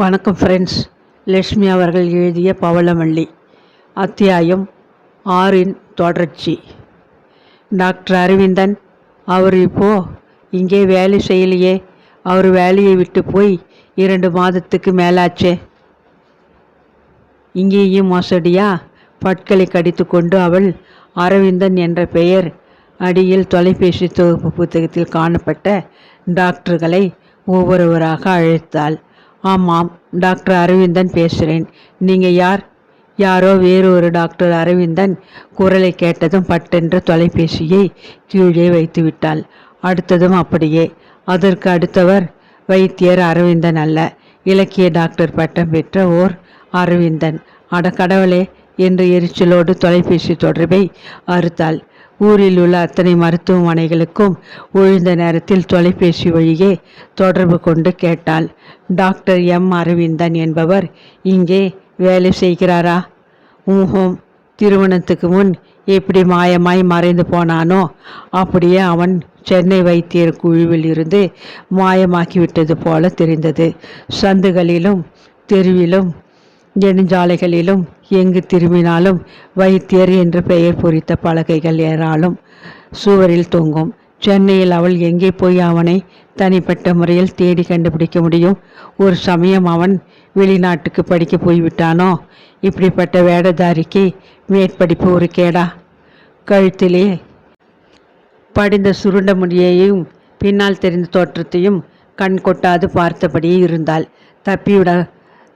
வணக்கம் ஃப்ரெண்ட்ஸ் லட்சுமி அவர்கள் எழுதிய பவளமல்லி அத்தியாயம் ஆறின் தொடர்ச்சி. டாக்டர் அரவிந்தன் அவர் இப்போ இங்கே வேலை செய்யலையே. அவர் வேலையை விட்டு போய் இரண்டு மாதத்துக்கு மேலாச்சே. இங்கேயும் மோசடியா? பட்களை கடித்து கொண்டு அவள் அரவிந்தன் என்ற பெயர் அடியில் தொலைபேசி தொகுப்பு புத்தகத்தில் காணப்பட்ட டாக்டர்களை ஒவ்வொருவராக அழைத்தாள். ஆமாம் டாக்டர் அரவிந்தன் பேசுகிறேன் நீங்கள் யார்? யாரோ வேறொரு டாக்டர் அரவிந்தன் குரலை கேட்டதும் பட்டென்று தொலைபேசியை கீழே வைத்து விட்டாள் அடுத்ததும் அப்படியே. அதற்கு அடுத்தவர் வைத்தியர் அரவிந்தன் அல்ல. இலக்கிய டாக்டர் பட்டம் பெற்ற ஓர் அரவிந்தன். அட கடவுளே என்று எரிச்சலோடு தொலைபேசி தொடர்பை அறுத்தாள். ஊரில் உள்ள அத்தனை மருத்துவமனைகளுக்கும் ஒழிந்த நேரத்தில் தொலைபேசி வழியே தொடர்பு கொண்டு கேட்டாள். Doctor M. அரவிந்தன் என்பவர் இங்கே வேலை செய்கிறாரா? ஊஹோம் திருமணத்துக்கு முன் எப்படி மாயமாய் மறைந்து போனானோ அப்படியே அவன் சென்னை வைத்தியர் குழுவில் இருந்து மாயமாக்கிவிட்டது போல தெரிந்தது. சந்துகளிலும் தெருவிலும் நெடுஞ்சாலைகளிலும் எங்கு திரும்பினாலும் வைத்தியர் என்று பெயர் பொறித்த பலகைகள் ஏறாலும் சுவரில் தொங்கும். சென்னையில் அவள் எங்கே போய் அவனை தனிப்பட்ட முறையில் தேடி கண்டுபிடிக்க முடியும்? ஒரு சமயம் அவன் வெளிநாட்டுக்கு படிக்க போய்விட்டானோ? இப்படிப்பட்ட வேடதாரிக்கு மேற்படிப்பு ஒரு கேடா? கழுத்திலே படிந்த சுருண்ட முடியையும் பின்னால் தெரிந்த தோற்றத்தையும் கண் கொட்டாது பார்த்தபடியே இருந்தாள். தப்பிவிட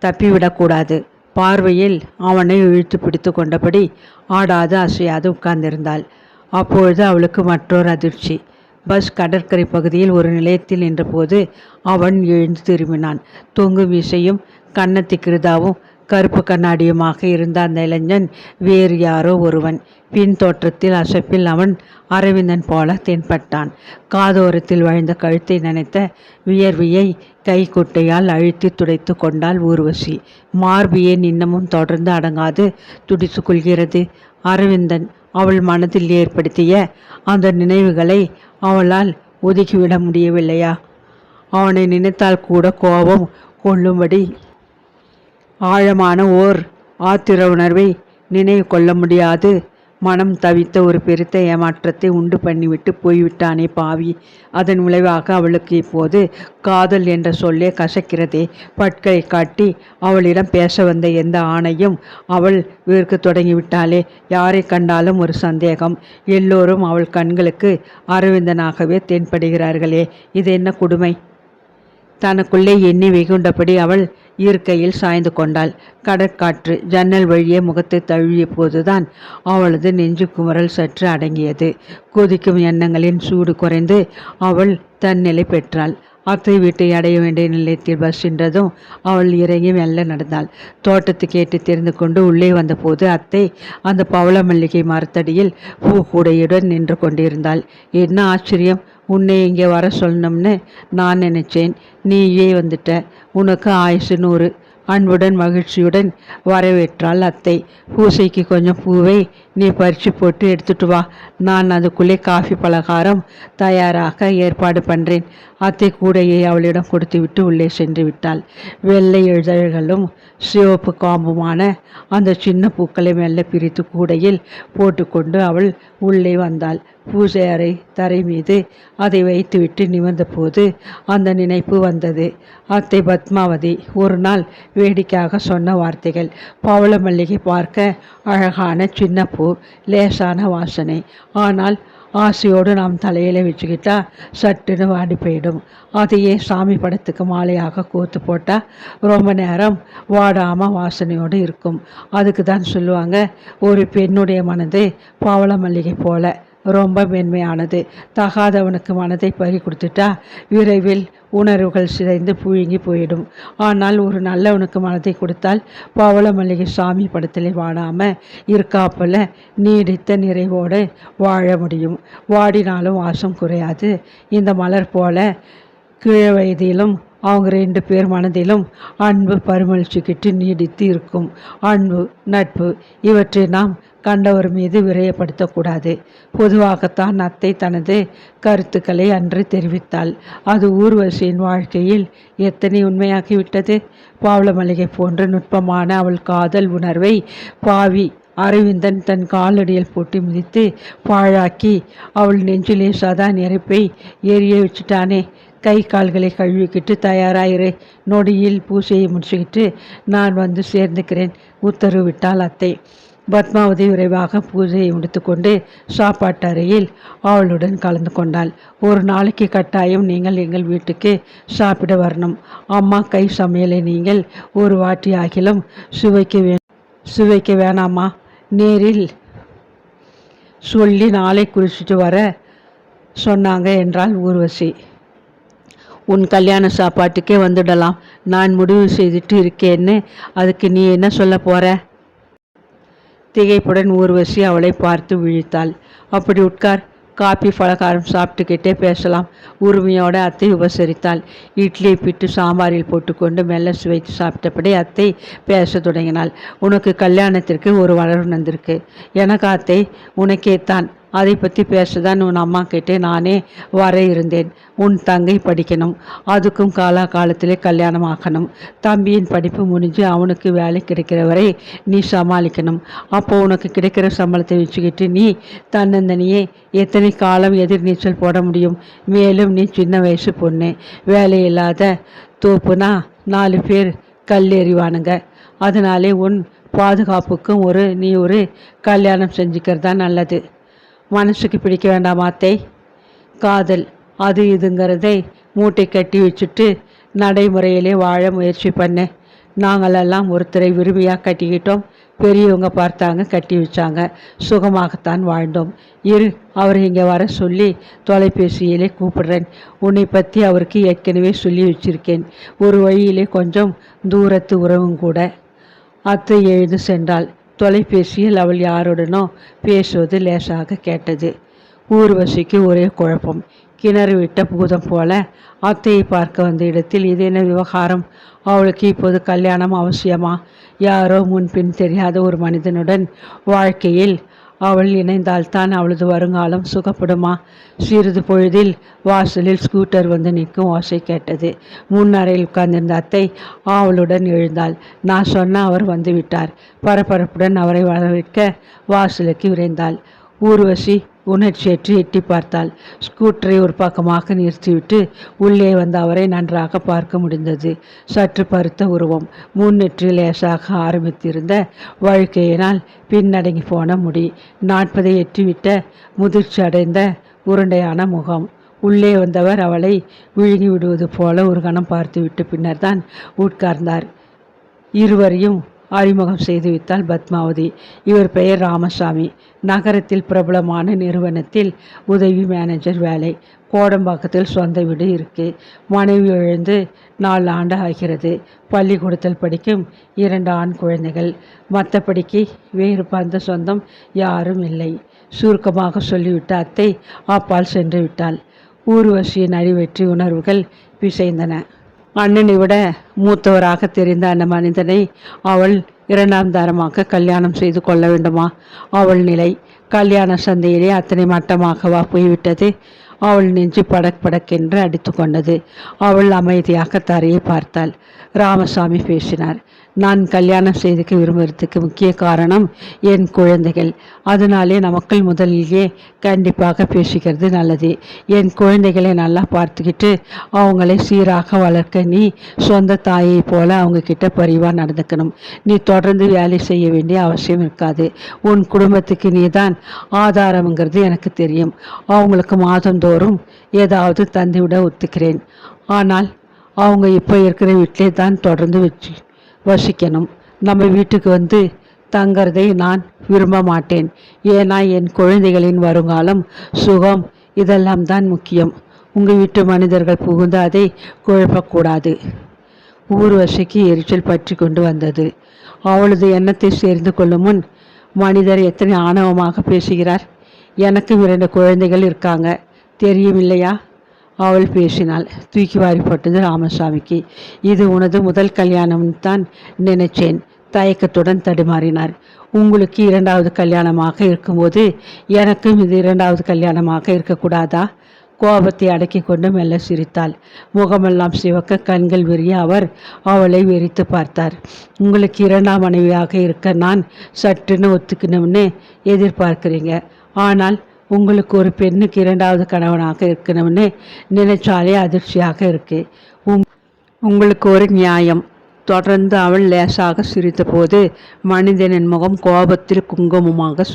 தப்பிவிடக்கூடாது. பார்வையில் அவனை இழுத்து பிடித்து கொண்டபடி ஆடாது அசையாது உட்கார்ந்திருந்தாள். அப்பொழுது அவளுக்கு மற்றொரு அதிர்ச்சி. பஸ் கடற்கரை பகுதியில் ஒரு நிலையத்தில் நின்றபோது அவன் எழுந்து திரும்பினான். தொங்கு வீசையும் கன்னத்தி கிருதாவும் கருப்பு கண்ணாடியுமாக இருந்த அந்த இளைஞன் வேறு யாரோ ஒருவன். பின் தோற்றத்தில் அசப்பில் அவன் அரவிந்தன் போல தென்பட்டான். காதோரத்தில் வழிந்த கழுத்தை நினைத்த வியர்வியை கைக்குட்டையால் அழுத்தி துடைத்து கொண்டாள் ஊர்வசி. மார்பியே இன்னமும் தொடர்ந்து அடங்காது துடித்து கொள்கிறது. அரவிந்தன் அவள் மனதில் ஏற்படுத்திய அந்த நினைவுகளை அவளால் ஒதுக்கிவிட முடியவில்லையா? அவனை நினைத்தால் கூட கோபம் கொள்ளும்படி ஆழமான ஓர் ஆத்திர உணர்வை நினைவு கொள்ள முடியாது. மனம் தவித்த ஒரு பெருத்த ஏமாற்றத்தை உண்டு பண்ணிவிட்டு போய்விட்டானே பாவி. அதன் விளைவாக அவளுக்கு இப்போது காதல் என்ற சொல்லே கசக்கிறதே. பட்களை காட்டி அவளிடம் பேச வந்த எந்த ஆணையும் அவள் வேர்க்க தொடங்கிவிட்டாளே. யாரை கண்டாலும் ஒரு சந்தேகம். எல்லோரும் அவள் கண்களுக்கு அரவிந்தனாகவே தென்படுகிறார்களே. இது என்ன கொடுமை? தனக்குள்ளே எண்ணி வெகுண்டபடி அவள் இருக்கையில் சாய்ந்து கொண்டாள். கடற்காற்று ஜன்னல் வழியே முகத்தை தழுவிய போதுதான் அவளது நெஞ்சு குமரல் சற்று அடங்கியது. கொதிக்கும் எண்ணங்களின் சூடு குறைந்து அவள் தன்னிலை பெற்றாள். அத்தை வீட்டை அடைய வேண்டிய நிலையத்தில் பஸ் சென்றதும் அவள் இறங்கி மெல்ல நடந்தாள். தோட்டத்து கேட்டு தெரிந்து கொண்டு உள்ளே வந்தபோது அத்தை அந்த பவள மல்லிகை மரத்தடியில் பூக்கூடையுடன் நின்று கொண்டிருந்தாள். என்ன ஆச்சரியம்? உன்னை இங்கே வர சொல்லணும்னு நான் நினச்சேன். நீயே வந்துட்ட. உனக்கு ஆயுசு நூறு. அன்புடன் மகிழ்ச்சியுடன் வரவேற்றாள் அத்தை. பூசைக்கு கொஞ்சம் பூவை நீ பறித்து போட்டு எடுத்துட்டு வா. நான் அதுக்குள்ளே காஃபி பலகாரம் தயாராக ஏற்பாடு பண்ணுறேன் அத்தை கூடையை அவளிடம் கொடுத்துவிட்டு உள்ளே சென்று விட்டாள். வெள்ளை இதழ்களும் சிவப்பு காம்புமான அந்த சின்ன பூக்களை மெல்ல பிரித்து கூடையில் போட்டுக்கொண்டு அவள் உள்ளே வந்தாள். பூஜை அறை தரை மீது அதை வைத்துவிட்டு நிமிர்ந்த போது அந்த நினைப்பு வந்தது. அத்தை பத்மாவதி ஒரு நாள் வேடிக்கையாக சொன்ன வார்த்தைகள். பவள மல்லிகை பார்க்க அழகான சின்ன பூ லேசான வாசனை. ஆனால் ஆசையோடு நாம் தலையில் வச்சுக்கிட்டா சட்டுன்னு வாடி போயிடும். அதையே சாமி படத்துக்கு மாலையாக கோத்து போட்டால் ரொம்ப நேரம் வாடாமல் வாசனையோடு இருக்கும். அதுக்கு தான் சொல்லுவாங்க ஒரு பெண்ணுடைய மனது பவள மல்லிகை போல். ரொம்ப மென்மையானது. தகாதவனுக்கு மனதை பறி கொடுத்துட்டா விரைவில் உணர்வுகள் சிதைந்து புழுங்கி போயிடும். ஆனால் ஒரு நல்லவனுக்கு மனதை கொடுத்தால் பவள மல்லிகை சாமி படத்திலே வாடாமல் இருக்காப்பில் நீடித்த நிறைவோடு வாழ முடியும். வாடினாலும் வாசம் குறையாது. இந்த மலர் போல கீழ வயதிலும் அவங்க ரெண்டு பேர் மனதிலும் அன்பு பரிமளிச்சுக்கிட்டு நீடித்து இருக்கும். அன்பு நட்பு இவற்றை நாம் கண்டவர் மீது விரயப்படுத்தக்கூடாது. பொதுவாகத்தான் அத்தை தனது கருத்துக்களை அன்று தெரிவித்தாள். அது ஊர்வசியின் வாழ்க்கையில் எத்தனை உண்மையாகிவிட்டது? பாவல மளிகை போன்ற நுட்பமான அவள் காதல் உணர்வை பாவி அரவிந்தன் தன் காலடியில் போட்டு மிதித்து பாழாக்கி அவள் நெஞ்சிலே சதா நெருப்பை எரிய வச்சுட்டானே. கை கால்களை கழுவிக்கிட்டு தயாராயிரு. நொடியில் பூசையை முடிச்சுக்கிட்டு நான் வந்து சேர்ந்துக்கிறேன். உத்தரவிட்டாள் அத்தை. பத்மாவதி விரைவாக பூஜையை முடித்துக்கொண்டு சாப்பாட்டு அறையில் அவளுடன் கலந்து கொண்டாள். ஒரு நாளைக்கு கட்டாயம் நீங்கள் எங்கள் வீட்டுக்கு சாப்பிட வரணும். அம்மா கை சமையலை நீங்கள் ஒரு வாட்டி ஆகிலும் சுவைக்க வே சுவைக்க வேணாமா? நேரில் சொல்லி நாளை குறிச்சிட்டு வர சொன்னாங்க என்றாள் ஊர்வசி. உன் கல்யாண சாப்பாட்டுக்கே வந்துடலாம். நான் முடிவு செய்துட்டு இருக்கேன்னு அதுக்கு நீ என்ன சொல்ல போகிற திகைப்புடன் ஊர்வசி அவளை பார்த்து விழித்தாள். அப்படி உட்கார் காப்பி பலகாரம் சாப்பிட்டுக்கிட்டே பேசலாம் உரிமையோட அத்தை உபசரித்தாள். இட்லியை பிட்டு சாம்பாரில் போட்டுக்கொண்டு மெல்ல சுவைத்து சாப்பிட்டபடி அத்தை பேச தொடங்கினாள். உனக்கு கல்யாணத்திற்கு ஒரு வளர்வு வந்திருக்கு. எனக்கு அத்தை உனக்கே தான் அதை பற்றி பேசதான் உன் அம்மா கிட்டே நானே வர இருந்தேன். உன் தங்கை படிக்கணும். அதுக்கும் காலா காலத்திலே கல்யாணம் ஆக்கணும் தம்பியின் படிப்பு முடிஞ்சு அவனுக்கு வேலை கிடைக்கிற வரை நீ சமாளிக்கணும். அப்போ உனக்கு கிடைக்கிற சம்பளத்தை வச்சுக்கிட்டு நீ தன்னந்தனியே எத்தனை காலம் எதிர்நீச்சல் போட முடியும். மேலும் நீ சின்ன வயசு பொண்ணு. வேலை இல்லாத தோப்புனா நாலு பேர் கல் எறிவானுங்க அதனாலே உன் பாதுகாப்புக்கும் ஒரு நீ ஒரு கல்யாணம் செஞ்சுக்கிறது தான் நல்லது. மனசுக்கு பிடிக்க வேண்டாம் அத்தை காதல் அது இதுங்கிறதை மூட்டை கட்டி வச்சுட்டு நடைமுறையிலே வாழ முயற்சி பண்ணேன் நாங்களெல்லாம் ஒருத்தரை விரும்பியாக கட்டிக்கிட்டோம். பெரியவங்க பார்த்தாங்க கட்டி வச்சாங்க. சுகமாகத்தான் வாழ்ந்தோம். இரு அவர் இங்கே வர சொல்லி தொலைபேசியிலே கூப்பிடுறேன். உன்னை பற்றி அவருக்கு ஏற்கனவே சொல்லி வச்சிருக்கேன். ஒரு வழியிலே கொஞ்சம் தூரத்து உறவும் கூட அத்தை எழுந்து சென்றாள். தொலைபேசியில் அவள் யாருடனோ பேசுவது லேசாக கேட்டது. ஊர்வசிக்கு ஒரே குழப்பம். கிணறு விட்ட பூதம் போல அத்தையை பார்க்க வந்த இடத்தில் இது என்ன விவகாரம்? அவளுக்கு இப்போது கல்யாணம் அவசியமா? யாரோ முன்பின் தெரியாத ஒரு மனிதனுடன் வாழ்க்கையில் அவள் இணைந்தால்தான் அவளது வருங்காலம் சுகப்படுமா? சிறிது பொழுதில் வாசலில் ஸ்கூட்டர் வந்து நிற்கும் ஓசை கேட்டது. முன்னறையில் உட்கார்ந்திருந்த அத்தை அவளுடன் எழுந்தாள். நான் சொன்ன அவர் வந்துவிட்டார் பரபரப்புடன் அவரை வரவேற்க வாசலுக்கு விரைந்தாள். ஊர்வசி உணர்ச்சியற்று எட்டி பார்த்தாள். ஸ்கூட்டரை ஒரு பக்கமாக நிறுத்திவிட்டு உள்ளே வந்த அவரை நன்றாக பார்க்க முடிந்தது. சற்று பருத்த உருவம் முன்னெற்றி லேசாக ஆரம்பித்திருந்த வாழ்க்கையினால் பின்னடங்கி போன முடி நாற்பதை எட்டிவிட்ட முதிர்ச்சி அடைந்த உருண்டையான முகம். உள்ளே வந்தவர் அவளை விழுங்கி விடுவது போல ஒரு கணம் பார்த்துவிட்டு பின்னர் தான் உட்கார்ந்தார். இருவரையும் அறிமுகம் செய்து பத்மாவதி. இவர் பெயர் ராமசாமி. நகரத்தில் பிரபலமான நிறுவனத்தில் உதவி மேனேஜர் வேலை. கோடம்பாக்கத்தில் சொந்த வீடு இருக்கு. மனைவி எழுந்து நாலு ஆண்டு ஆகிறது. பள்ளிக்கூடத்தில் படிக்கும் இரண்டு ஆண் குழந்தைகள். மற்றபடிக்கு வேறு பந்த சொந்தம் யாரும் இல்லை. சுருக்கமாக சொல்லிவிட்ட அத்தை அப்பால் சென்று விட்டாள். ஊர்வசியின் அழிவெற்றி உணர்வுகள் பிசைந்தன. அண்ணனை விட மூத்தவராக தெரிந்த அந்த மனிதனை அவள் இரண்டாம் தரமாக கல்யாணம் செய்து கொள்ள வேண்டுமா? அவள் நிலை கல்யாண சந்தையிலே அத்தனை மட்டமாகவா போய்விட்டது? அவள் நெஞ்சு படக் படக்கென்று அடித்து கொண்டது. அவள் அமைதியாக தரையை பார்த்தாள். ராமசாமி பேசினார். நான் கல்யாணம் செய்துக்க விரும்புறதுக்கு முக்கிய காரணம் என் குழந்தைகள். அதனாலே நமக்கள் முதலிலேயே கண்டிப்பாக பேசிக்கிறது நல்லது. என் குழந்தைகளை நல்லா பார்த்துக்கிட்டு அவங்களை சீராக வளர்க்க நீ சொந்த தாயை போல அவங்க கிட்ட பரிவாக நடந்துக்கணும். நீ தொடர்ந்து வேலை செய்ய வேண்டிய அவசியம் இருக்காது. உன் குடும்பத்துக்கு நீ தான் ஆதாரம்ங்கிறது எனக்கு தெரியும். அவங்களுக்கு மாதம் தினந்தோறும் ஏதாவது தந்துவிட ஒத்துக்கிறேன். ஆனால் அவங்க இப்போ இருக்கிற வீட்டிலே தான் தொடர்ந்து வச்சு வசிக்கணும். நம்ம வீட்டுக்கு வந்து தங்கிறதை நான் விரும்ப மாட்டேன். ஏன்னா என் குழந்தைகளின் வருங்காலம் சுகம் இதெல்லாம் தான் முக்கியம். உங்கள் வீட்டு மனிதர்கள் புகுந்து அதை குழப்பக்கூடாது. ஊர்வசிக்கு எரிச்சல் பற்றி கொண்டு வந்தது. அவளது எண்ணத்தை சேர்ந்து கொள்ளும் முன் மனிதர் எத்தனை ஆணவமாக பேசுகிறார். எனக்கு இரண்டு குழந்தைகள் இருக்காங்க. தெரியும் இல்லையா அவள் பேசினாள். தூக்கி வாரி போட்டது ராமசாமிக்கு. இது உனது முதல் கல்யாணம் தான் நினைச்சேன். தயக்கத்துடன் தடுமாறினார். உங்களுக்கு இரண்டாவது கல்யாணமாக இருக்கும்போது எனக்கும் இது இரண்டாவது கல்யாணமாக இருக்கக்கூடாதா? கோபத்தை அடக்கி கொண்டு மெல்ல சிரித்தாள். முகமெல்லாம் சிவக்க கண்கள் விரிய அவர் அவளை வெறித்து பார்த்தார். உங்களுக்கு இரண்டாம் மனைவியாக இருக்க நான் சட்டுன்னு ஒத்துக்கணும்னு எதிர்பார்க்குறீங்க. ஆனால் உங்களுக்கு ஒரு பெண்ணுக்கு இரண்டாவது கணவனாக இருக்கணும்னு நினைச்சாலே அதிர்ச்சியாக இருக்கு. உங் உங்களுக்கு ஒரு நியாயம். தொடர்ந்து அவள் லேசாக சிரித்தபோது மனிதனின் முகம் கோபத்தில் குங்குமமாக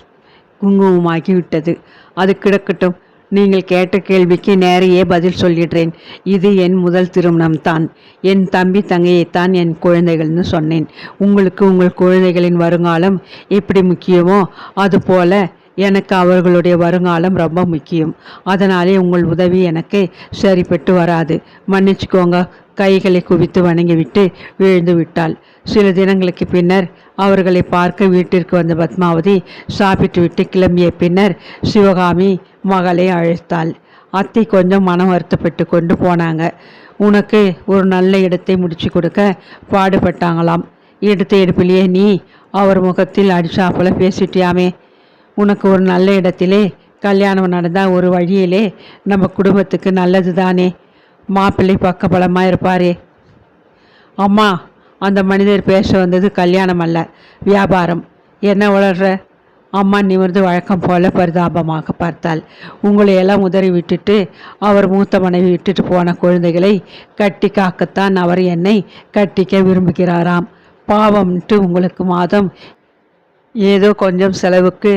குங்குமமாகி விட்டது அது கிடக்கட்டும். நீங்கள் கேட்ட கேள்விக்கு நேரையே பதில் சொல்லிடுறேன். இது என் முதல் திருமணம் தான் என் தம்பி தங்கையைத்தான் என் குழந்தைகள்னு சொன்னேன். உங்களுக்கு உங்கள் குழந்தைகளின் வருங்காலம் எப்படி முக்கியமோ அதுபோல எனக்கு அவர்களுடைய வருங்காலம் ரொம்ப முக்கியம். அதனாலே உங்கள் உதவி எனக்கு சரிப்பட்டு வராது. மன்னிச்சுக்கோங்க. கைகளை குவித்து வணங்கிவிட்டு விழுந்து விட்டாள். சில தினங்களுக்கு பின்னர் அவர்களை பார்க்க வீட்டிற்கு வந்த பத்மாவதி சாப்பிட்டு விட்டு கிளம்பிய பின்னர் சிவகாமி மகளை அழைத்தாள். அத்தை கொஞ்சம் மனம் வருத்தப்பட்டு கொண்டு போனாங்க. உனக்கு ஒரு நல்ல இடத்தை முடிச்சு கொடுக்க பாடுபட்டாங்களாம். எடுத்த எடுப்பிலேயே நீ அவர் முகத்தில் அடிச்சாப்புல பேசிட்டியாமே? உனக்கு ஒரு நல்ல இடத்திலே கல்யாணம் நடந்தால் ஒரு வழியிலே நம்ம குடும்பத்துக்கு நல்லது தானே மாப்பிள்ளை பக்கபலமாக இருப்பாரே. அம்மா அந்த மனிதர் பேச வந்தது கல்யாணம் அல்ல வியாபாரம். என்ன வளர்ற? அம்மா நிமிர்ந்து வழக்கம் போல பரிதாபமாக பார்த்தாள். உங்களை எல்லாம் உதறி விட்டுட்டு அவர் மூத்த மனைவி விட்டுட்டு போன குழந்தைகளை கட்டி காக்கத்தான் அவர் என்னை கட்டிக்க விரும்புகிறாராம். பாவம்ட்டு உங்களுக்கு மாதம் ஏதோ கொஞ்சம் செலவுக்கு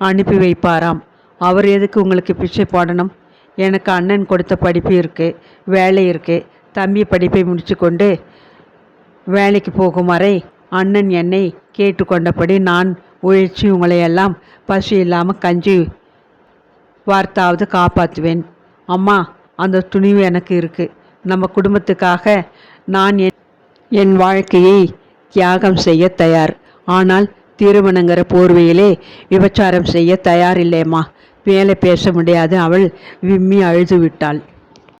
அனுப்பி வைப்பாராம். அவர் எதுக்கு உங்களுக்கு பிச்சை போடணும்? எனக்கு அண்ணன் கொடுத்த படிப்பு இருக்குது வேலை இருக்குது தம்பி படிப்பை முடித்து கொண்டு வேலைக்கு போகும் வரை அண்ணன் என்னை கேட்டுக்கொண்டபடி நான் உழைச்சி உங்களையெல்லாம் பசி இல்லாமல் கஞ்சி வார்த்தாவது காப்பாற்றுவேன் அம்மா அந்த துணிவு எனக்கு இருக்குது நம்ம குடும்பத்துக்காக நான் என் என் வாழ்க்கையை தியாகம் செய்ய தயார். ஆனால் திருமணங்கிற போர்வையிலே விபச்சாரம் செய்ய தயாரில்லைம்மா. மேலே பேச முடியாது. அவள் விம்மி அழுது விட்டாள்